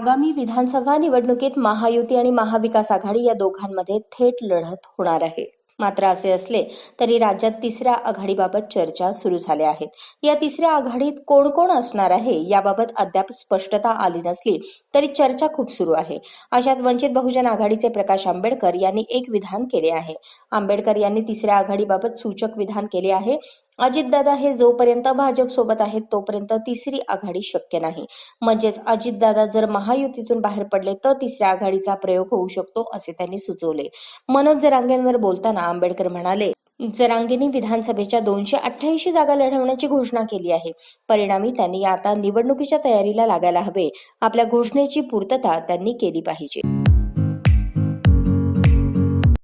आगामी विधानसभा निवडणुकीत महायुती आणि महाविकास आघाडी या दोघांमध्ये थेट लढत होणार आहे. मात्र असे असले तरी राज्यात तिसऱ्या आघाडीबाबत चर्चा सुरू झाल्या आहेत. या तिसऱ्या आघाडीत कोण कोण असणार आहे याबाबत अद्याप स्पष्टता आली नसली तरी चर्चा खूप सुरू आहे. अशात वंचित बहुजन आघाडीचे प्रकाश आंबेडकर यांनी एक विधान केले आहे. आंबेडकर यांनी तिसऱ्या आघाडीबाबत सूचक विधान केले आहे. अजितदादा हे जोपर्यंत भाजप सोबत आहेत तोपर्यंत तिसरी आघाडी शक्य नाही. म्हणजेच अजितदादा जर महायुतीतून बाहेर पडले तर तिसऱ्या आघाडीचा प्रयोग होऊ शकतो असे त्यांनी सुचवले. मनोज जरांगेंवर बोलताना आंबेडकर म्हणाले जरांगेंनी विधानसभेच्या दोनशे अठ्ठ्याऐंशी जागा लढवण्याची घोषणा केली आहे. परिणामी त्यांनी आता निवडणुकीच्या तयारीला लागायला हवे. आपल्या घोषणेची पूर्तता त्यांनी केली पाहिजे.